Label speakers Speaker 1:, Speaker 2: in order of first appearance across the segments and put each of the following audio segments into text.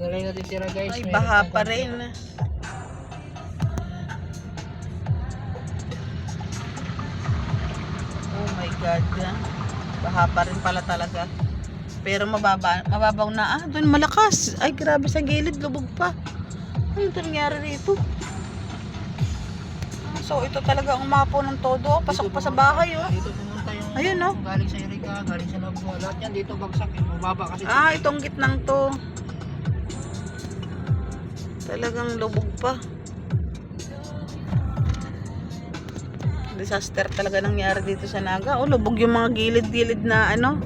Speaker 1: Nalay natin tira guys.
Speaker 2: Ay, baha pa rin. Oh my God. Baha pa rin pala talaga. Pero mababa, mababaw na. Ah, doon malakas. Ay, grabe sa gilid. Lubog pa. Ano ito nangyari rito? Ah, So, ito talaga ang mapo ng todo. Pasok pa sa bahay, oh.
Speaker 1: Dito pumunta yung
Speaker 2: Ayun, no?
Speaker 1: galing sa Erika, galing sa Nabua. Lahat yan dito bagsak. Eh. Mababa kasi.
Speaker 2: Ah, itong gitnang to. Talagang lubog pa. Disaster talaga nangyari dito sa Naga. Oh, lubog yung mga gilid-gilid na ano.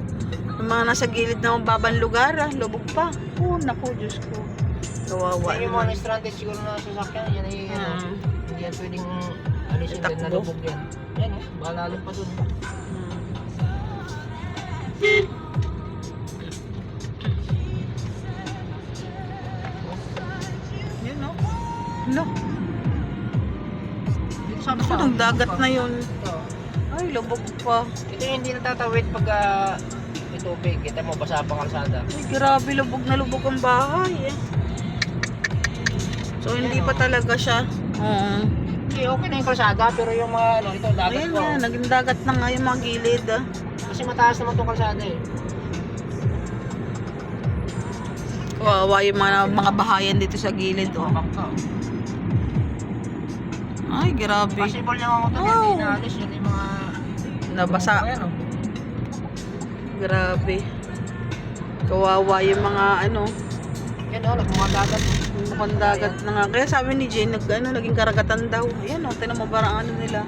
Speaker 2: Yung mga nasa gilid na mababang lugar, ah. lubog pa. Oh, naku, Diyos ko. Kawawa
Speaker 1: Yan yung mga stranded siguro na sasakyan. Yan ay ano.
Speaker 2: Hmm.
Speaker 1: Hindi yan pwedeng alisin din na lubog yan. Yan oh. Malalim pa dun.
Speaker 2: Hmm. No,
Speaker 1: Dito sa
Speaker 2: ako ng dagat na yun. Ay, lubog pa.
Speaker 1: Ito yung hindi natatawid pag uh, may tubig. Kita mo, basa pa kalsada.
Speaker 2: Ay, grabe, lubog na lubog ang bahay eh. So, hindi pa talaga siya. Oo.
Speaker 1: Hindi, okay na yung kalsada, pero yung mga ano, ito, dagat
Speaker 2: Ayun
Speaker 1: po.
Speaker 2: nga, naging dagat na nga yung mga gilid ah.
Speaker 1: Kasi mataas naman itong kalsada eh.
Speaker 2: Kawawa yung mga, mga bahayan dito sa gilid oh. Ay, grabe.
Speaker 1: Possible yung mga motor yan, hindi naalis yun yung mga...
Speaker 2: Nabasa.
Speaker 1: Ayan, oh.
Speaker 2: Grabe. Kawawa yung mga ano,
Speaker 1: Yan o, nagmumadagat.
Speaker 2: mukhang dagat na nga. Kaya sabi ni Jane, nag, ano, naging karagatan daw. Ayan oh, tinan mo parang ano nila.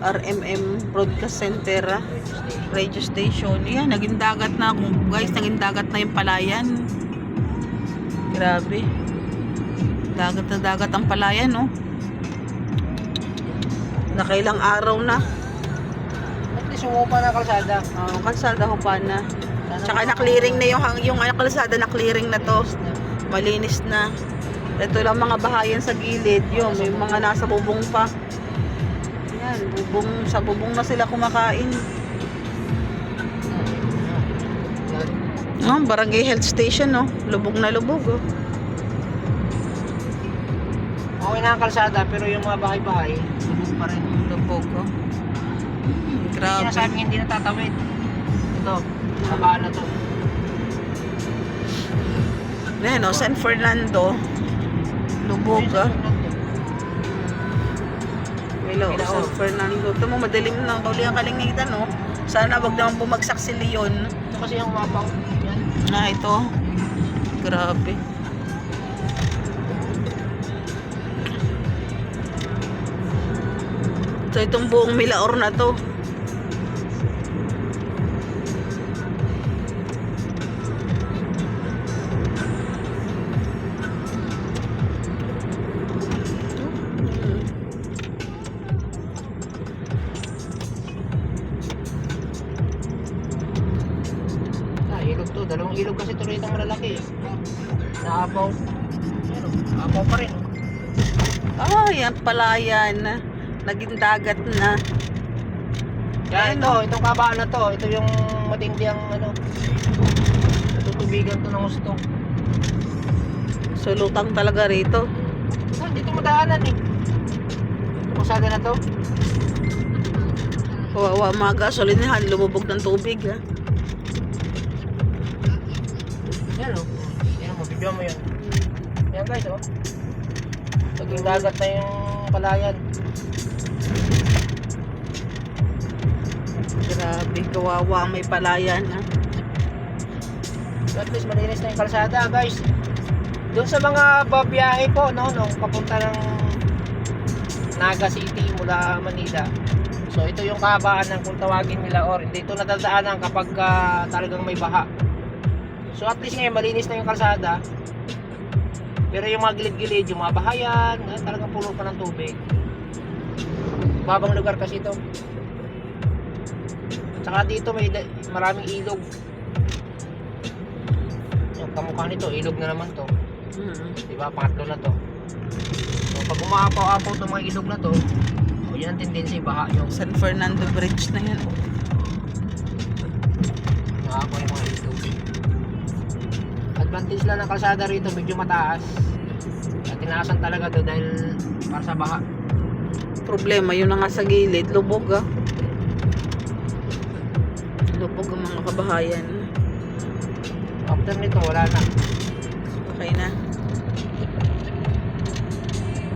Speaker 2: RMM Broadcast Center ah. radio station. Yan, naging dagat na. Kung guys, naging dagat na yung palayan. Grabe. Dagat na dagat ang palayan, no? Nakailang araw na.
Speaker 1: At least umupa na kalsada.
Speaker 2: Oh, kalsada ho pa na. Tsaka na-clearing na yung, yung ano, kalsada na-clearing na to. Malinis na. Ito lang mga bahayan sa gilid. Yung, may mga nasa bubong pa. Yan, bubong, sa bubong na sila kumakain. Oh, barangay health station, no? Lubog na lubog, oh.
Speaker 1: Okay na ang kalsada, pero yung mga bahay-bahay, lubog pa rin.
Speaker 2: Lubog, oh.
Speaker 1: Hindi
Speaker 2: Grabe.
Speaker 1: sinasabing hindi natatawid. Ito, kabaan na to.
Speaker 2: Ayan, oh, San Fernando. Lubog, ah. Hello, San Fernando. Ito mo, madilim na. Pauli ang kalinitan, no? Sana wag naman bumagsak si Leon.
Speaker 1: Ito kasi yung mapaw. Yan.
Speaker 2: Ah, ito. Grabe. So, itong buong Milaor na to.
Speaker 1: Ah, ilog to. Dalawang ilog kasi tuloy itong malalaki. Naapaw. Naapaw pa rin.
Speaker 2: Ah, yan pala yan. Naging dagat na.
Speaker 1: Yan,
Speaker 2: Ayun,
Speaker 1: ito, itong kabaan na to. Ito yung matindi ang ano. Natutubigan to ng gusto.
Speaker 2: So, lutang talaga rito.
Speaker 1: Ah, dito madaanan eh. Pasada na to.
Speaker 2: Kawawa mga gasolinahan, lumubog ng tubig ha.
Speaker 1: Yan o. Yan mo, video mo yun. Yan guys oh. Naging dagat na yung palayan.
Speaker 2: Grabe, kawawa ang may palayan ha.
Speaker 1: At least malinis na yung kalsada guys. Doon sa mga babiyahe po, no, nung papunta ng Naga City mula Manila. So ito yung kahabaan ng kung tawagin nila or hindi ito nadadaanan kapag ah, talagang may baha. So at least ngayon malinis na yung kalsada. Pero yung mga gilid-gilid, yung mga bahayan, ah, talagang puno pa ng tubig. Babang lugar kasi ito. Tsaka dito may maraming ilog. Yung kamukha nito, ilog na naman to.
Speaker 2: Hmm.
Speaker 1: Diba? Pangatlo na to. So, pag umaapaw-apaw itong mga ilog na to, o yan ang tendency, baha yung
Speaker 2: San Fernando Bridge na yan.
Speaker 1: Advantage lang ng kalsada rito, medyo mataas. At tinaasan talaga to dahil para sa baha.
Speaker 2: Problema, yun na nga sa gilid. Lubog ah. Lubog ang mga kabahayan.
Speaker 1: After nito, wala na.
Speaker 2: Okay na.